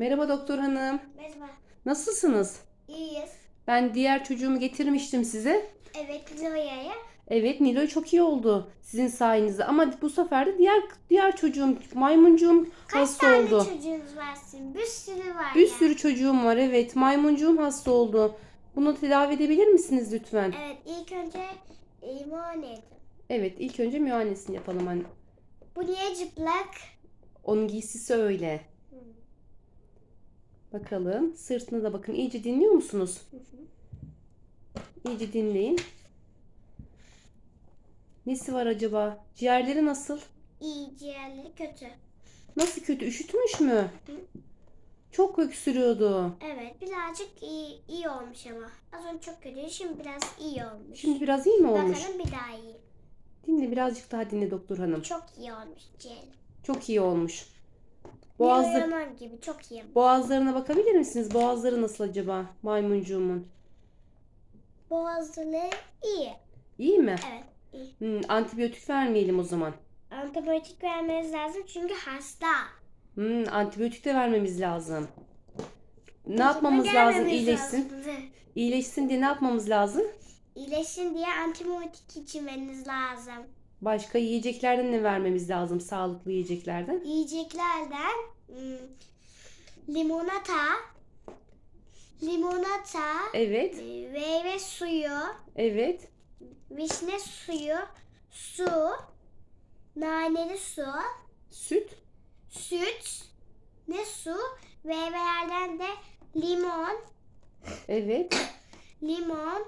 Merhaba doktor hanım. Merhaba. Nasılsınız? İyiyiz. Ben diğer çocuğumu getirmiştim size. Evet Zoya'ya. Evet Nilo'yu çok iyi oldu sizin sayenizde ama bu sefer de diğer diğer çocuğum maymuncuğum Kaç hasta tane oldu. çocuğunuz var sizin? Bir sürü var Bir ya. sürü çocuğum var evet maymuncuğum hasta oldu. Bunu tedavi edebilir misiniz lütfen? Evet ilk önce e, muayene edin. Evet ilk önce muayenesini yapalım anne. Bu niye cıplak? Onun giysisi öyle. Bakalım sırtına da bakın iyice dinliyor musunuz? İyice dinleyin. Nesi var acaba? Ciğerleri nasıl? İyi ciğerleri kötü. Nasıl kötü? Üşütmüş mü? Çok öksürüyordu. Evet birazcık iyi, iyi olmuş ama. Az önce çok kötüydü şimdi biraz iyi olmuş. Şimdi biraz iyi mi olmuş? Bakalım bir daha iyi. Dinle birazcık daha dinle doktor hanım. Çok iyi olmuş ciğer. Çok iyi olmuş. Boğazı... Boğazı, gibi çok iyi. boğazlarına bakabilir misiniz? Boğazları nasıl acaba maymuncuğumun? Boğazları iyi. İyi mi? Evet iyi. Hmm, antibiyotik vermeyelim o zaman. Antibiyotik vermeniz lazım çünkü hasta. Hmm, antibiyotik de vermemiz lazım. Ne yapmamız lazım Gelmemiz iyileşsin? lazım. İyileşsin diye ne yapmamız lazım? İyileşsin diye antibiyotik içmeniz lazım. Başka yiyeceklerden ne vermemiz lazım? Sağlıklı yiyeceklerden. Yiyeceklerden hmm, limonata, limonata, Evet, meyve suyu, evet. vişne suyu, su, naneli su, Süt. süt, ne su, meyvelerden de limon, Evet. limon,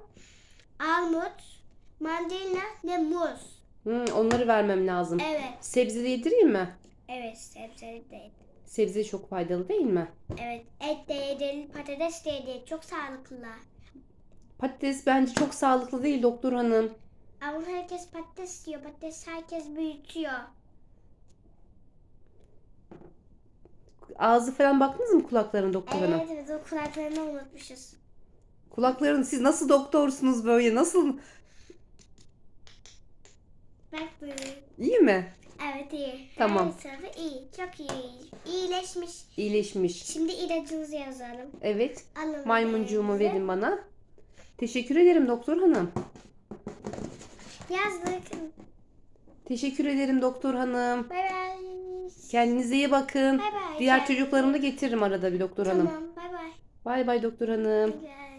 armut, mandalina ve muz. Hmm, onları vermem lazım. Evet. Sebze de yedireyim mi? Evet sebzeli de. Sebze çok faydalı değil mi? Evet et de yedin, patates de yedin. Çok sağlıklı. Patates bence çok sağlıklı değil doktor hanım. Ama herkes patates yiyor. Patates herkes büyütüyor. Ağzı falan baktınız mı kulaklarına doktor hanım? Evet evet o kulaklarını unutmuşuz. Kulakların siz nasıl doktorsunuz böyle? Nasıl? Bak. İyi mi? Evet iyi. Tamam. Her sırada iyi. Çok iyi. İyileşmiş. İyileşmiş. Şimdi ilacınızı yazalım. Evet. Alın. Maymuncuğumu elinize. verin bana. Teşekkür ederim doktor hanım. Yazdık. Teşekkür ederim doktor hanım. Bay bay. Kendinize iyi bakın. Bay bay. Diğer çocuklarımı da getiririm arada bir doktor hanım. Tamam bay bay. Bay bay doktor hanım. Bay.